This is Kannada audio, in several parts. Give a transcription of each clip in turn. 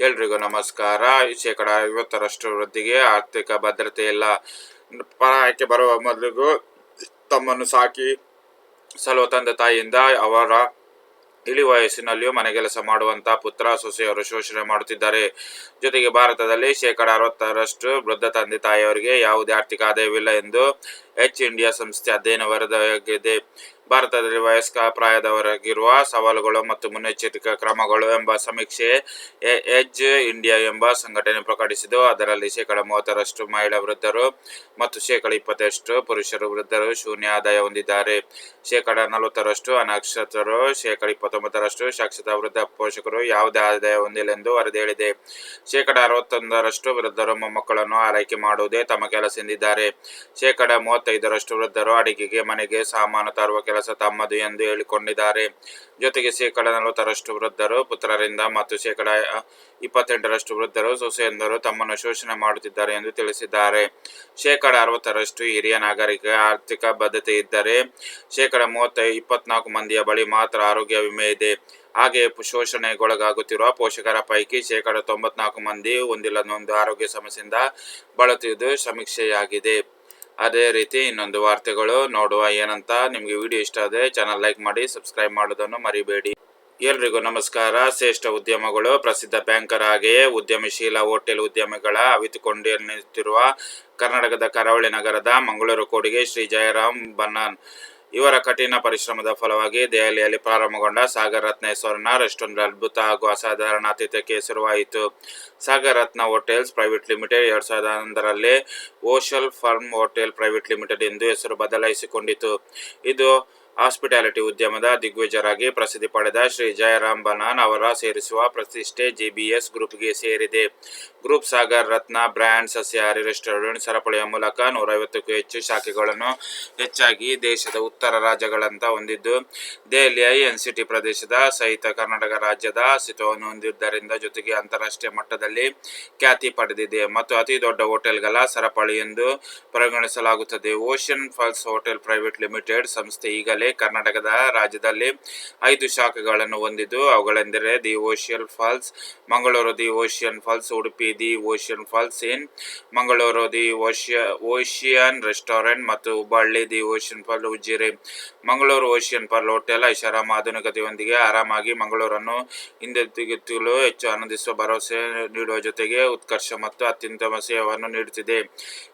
ಎಲ್ರಿಗೂ ನಮಸ್ಕಾರ. ಶೇಕಡ ಐವತ್ತರಷ್ಟು ವೃದ್ಧಿಗೆ ಆರ್ಥಿಕ ಭದ್ರತೆ ಇಲ್ಲ. ಪರಾಯಕ್ಕೆ ಬರುವ ಮೊದಲಿಗೂ ತಮ್ಮನ್ನು ಸಾಕಿ, ಸಲುವ ತಂದೆ ತಾಯಿಯಿಂದ ಅವರ ಇಳಿ ವಯಸ್ಸಿನಲ್ಲಿಯೂ ಮನೆ ಕೆಲಸ ಮಾಡುವಂತಹ ಪುತ್ರ ಸೊಸೆಯವರು ಶೋಷಣೆ ಮಾಡುತ್ತಿದ್ದಾರೆ. ಜೊತೆಗೆ ಭಾರತದಲ್ಲಿ ಶೇಕಡ ಅರವತ್ತರಷ್ಟು ವೃದ್ಧ ತಂದೆ ತಾಯಿಯವರಿಗೆ ಯಾವುದೇ ಆರ್ಥಿಕ ಆದಾಯವಿಲ್ಲ ಎಂದು ಎಚ್ ಇಂಡಿಯಾ ಸಂಸ್ಥೆ ಅಧ್ಯಯನ ವರದಿಯಾಗಿದೆ. ಭಾರತದಲ್ಲಿ ವಯಸ್ಕ ಪ್ರಾಯದವರಾಗಿರುವ ಸವಾಲುಗಳು ಮತ್ತು ಮುನ್ನೆಚ್ಚರಿಕಾ ಕ್ರಮಗಳು ಎಂಬ ಸಮೀಕ್ಷೆ ಎಜ್ ಇಂಡಿಯಾ ಎಂಬ ಸಂಘಟನೆ ಪ್ರಕಟಿಸಿದ್ದು, ಅದರಲ್ಲಿ ಶೇಕಡ ಮೂವತ್ತರಷ್ಟು ಮಹಿಳಾ ವೃದ್ಧರು ಮತ್ತು ಶೇಕಡ ಇಪ್ಪತ್ತರಷ್ಟು ಪುರುಷರು ವೃದ್ಧರು ಶೂನ್ಯ ಆದಾಯ ಹೊಂದಿದ್ದಾರೆ. ಶೇಕಡ ನಲವತ್ತರಷ್ಟು ಅನಕ್ಷತರು ಶೇಕಡ ಇಪ್ಪತ್ತೊಂಬತ್ತರಷ್ಟು ಶಿಕ್ಷಿತ ವೃದ್ಧ ಪೋಷಕರು ಯಾವುದೇ ಆದಾಯ ಹೊಂದಿಲ್ಲ ಎಂದು ವರದಿ ಹೇಳಿದೆ ಶೇಕಡ ಅರವತ್ತೊಂದರಷ್ಟು ವೃದ್ಧರು ಮೊಮ್ಮಕ್ಕಳನ್ನು ಆರೈಕೆ ಮಾಡುವುದೇ ತಮ್ಮ ಕೆಲಸ ಎಂದಿದ್ದಾರೆ. ಶೇಕಡ ಮೂವತ್ತೈದರಷ್ಟು ವೃದ್ಧರು ಅಡಿಗೆಗೆ, ಮನೆಗೆ ಸಾಮಾನು ತರುವ ಕೆಲಸ ತಮ್ಮದು ಎಂದು ಹೇಳಿಕೊಂಡಿದ್ದಾರೆ. ಜೊತೆಗೆ ಶೇಕಡ ನಲವತ್ತರಷ್ಟು ವೃದ್ಧರು ಪುತ್ರರಿಂದ ಮತ್ತು ಶೇಕಡ ಇಪ್ಪತ್ತೆಂಟರಷ್ಟು ವೃದ್ಧರು ಸೊಸೆಯಂದರು ತಮ್ಮನ್ನು ಶೋಷಣೆ ಮಾಡುತ್ತಿದ್ದಾರೆ ಎಂದು ತಿಳಿಸಿದ್ದಾರೆ. ಶೇಕಡ ಅರವತ್ತರಷ್ಟು ಹಿರಿಯ ನಾಗರಿಕ ಆರ್ಥಿಕ ಬದ್ಧತೆ ಇದ್ದರೆ, ಶೇಕಡ ಮೂವತ್ತ ಇಪ್ಪತ್ನಾಲ್ಕು ಮಂದಿಯ ಬಳಿ ಮಾತ್ರ ಆರೋಗ್ಯ ವಿಮೆ ಇದೆ. ಹಾಗೆ ಶೋಷಣೆಗೊಳಗಾಗುತ್ತಿರುವ ಪೋಷಕರ ಪೈಕಿ ಶೇಕಡ ತೊಂಬತ್ನಾಲ್ಕು ಮಂದಿ ಒಂದಿಲ್ಲ ಒಂದು ಆರೋಗ್ಯ ಸಮಸ್ಯೆಯಿಂದ ಬಳಲುತ್ತಿರುವುದು ಸಮೀಕ್ಷೆಯಾಗಿದೆ. ಅದೇ ರೀತಿ ಇನ್ನೊಂದು ವಾರ್ತೆಗಳು ನೋಡುವ ಏನಂತ ನಿಮಗೆ ವಿಡಿಯೋ ಇಷ್ಟ ಆದರೆ ಚಾನಲ್ ಲೈಕ್ ಮಾಡಿ ಸಬ್ಸ್ಕ್ರೈಬ್ ಮಾಡೋದನ್ನು ಮರಿಬೇಡಿ. ಎಲ್ರಿಗೂ ನಮಸ್ಕಾರ. ಶ್ರೇಷ್ಠ ಉದ್ಯಮಗಳು, ಪ್ರಸಿದ್ಧ ಬ್ಯಾಂಕರ್ ಹಾಗೆಯೇ ಉದ್ಯಮಶೀಲ ಹೋಟೆಲ್ ಉದ್ಯಮಿಗಳ ಅವಿತುಕೊಂಡಿರುವ ಕರ್ನಾಟಕದ ಕರಾವಳಿ ನಗರದ ಮಂಗಳೂರು ಕೋಡಿಗೆ ಶ್ರೀ ಜಯರಾಮ್ ಬನ್ನನ್ ಇವರ ಕಠಿಣ ಪರಿಶ್ರಮದ ಫಲವಾಗಿ ದೆಹಲಿಯಲ್ಲಿ ಪ್ರಾರಂಭಗೊಂಡ ಸಾಗರ್ ರತ್ನ ಹೆಸರಿನ ರೆಸ್ಟೋರೆಂಟ್ ಅದ್ಭುತ ಹಾಗೂ ಅಸಾಧಾರಣ ಆತಿಥ್ಯಕ್ಕೆ ಹೆಸರುವಾಯಿತು Sagar Ratna hotels private limited ಎರಡ್ ಸಾವಿರದ ಹನ್ನೊಂದರಲ್ಲಿ ocean pearl hotel private limited ಎಂದು ಹೆಸರು ಬದಲಾಯಿಸಿಕೊಂಡಿತು. ಇದು ಹಾಸ್ಪಿಟಾಲಿಟಿ ಉದ್ಯಮದ ದಿಗ್ಗಜರಾಗಿ ಪ್ರಸಿದ್ಧಿ ಪಡೆದ ಶ್ರೀ ಜಯರಾಮ್ ಬನಾನ್ ಅವರ ಸೇರಿಸುವ ಪ್ರತಿಷ್ಠೆ ಜೆಬಿಎಸ್ ಗ್ರೂಪ್ಗೆ ಸೇರಿದೆ. ಗ್ರೂಪ್ ಸಾಗರ್ ರತ್ನ ಬ್ರ್ಯಾಂಡ್ ಸಸ್ಯಹಾರಿ ರೆಸ್ಟೋರೆಂಟ್ ಸರಪಳಿಯ ಮೂಲಕ ನೂರೈವತ್ತಕ್ಕೂ ಹೆಚ್ಚು ಶಾಖೆಗಳನ್ನು ಹೆಚ್ಚಾಗಿ ದೇಶದ ಉತ್ತರ ರಾಜ್ಯಗಳಂತ ಹೊಂದಿದ್ದು, ದೆಹಲಿಯ ಎನ್ಸಿಟಿ ಪ್ರದೇಶದ ಸಹಿತ ಕರ್ನಾಟಕ ರಾಜ್ಯದ ಅಸ್ತಿತ್ವವನ್ನು ಹೊಂದಿದ್ದರಿಂದ ಜೊತೆಗೆ ಅಂತಾರಾಷ್ಟ್ರೀಯ ಮಟ್ಟದಲ್ಲಿ ಖ್ಯಾತಿ ಪಡೆದಿದೆ. ಮತ್ತು ಅತಿ ದೊಡ್ಡ ಹೋಟೆಲ್ಗಳ ಸರಪಳಿ ಎಂದು ಪರಿಗಣಿಸಲಾಗುತ್ತದೆ. Ocean falls hotel private limited ಸಂಸ್ಥೆ ಈಗಲೇ ಕರ್ನಾಟಕದ ರಾಜ್ಯದಲ್ಲಿ ಐದು ಶಾಖೆಗಳನ್ನು ಹೊಂದಿದ್ದು, ಅವುಗಳೆಂದರೆ the ocean falls, Mangaluru the ocean falls, Udupi the ocean falls in Mangaluru the ocean, ocean restaurant ಮತ್ತು Hubballi the ocean fall Ujire Mangaluru ocean fall hotel ಐಷಾರಾಮ ಆಧುನಿಕತೆಯೊಂದಿಗೆ ಆರಾಮಾಗಿ ಮಂಗಳೂರನ್ನು ಹಿಂದೆತ್ತಿಗಲು ಹೆಚ್ಚು ಆನಂದಿಸುವ, ಭರವಸೆ ನೀಡುವ ಜೊತೆಗೆ ಉತ್ಕರ್ಷ ಮತ್ತು ಅತ್ಯುತ್ತಮ ಸೇವೆಯನ್ನು ನೀಡುತ್ತಿದೆ.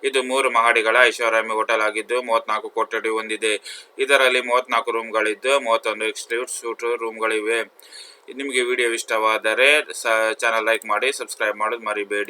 ಇದು ಮೂರು ಮಹಡಿಗಳ ಐಷಾರಾಮಿ ಹೋಟೆಲ್ ಆಗಿದ್ದು ಮೂವತ್ನಾಲ್ಕು ಕೊಠಡಿ ಹೊಂದಿದೆ. ಇದರಲ್ಲಿ ಮೂವತ್ನಾಲ್ಕು ರೂಮ್ಗಳಿದ್ದು ಮೂವತ್ತೊಂದು ಎಕ್ಸ್ಟ್ರೀಟ್ ಸೂಟ್ ರೂಮ್ಗಳಿವೆ ನಿಮಗೆ ವಿಡಿಯೋ ಇಷ್ಟವಾದರೆ ಸ ಚಾನಲ್ ಲೈಕ್ ಮಾಡಿ ಸಬ್ಸ್ಕ್ರೈಬ್ ಮಾಡೋದು ಮರಿಬೇಡಿ.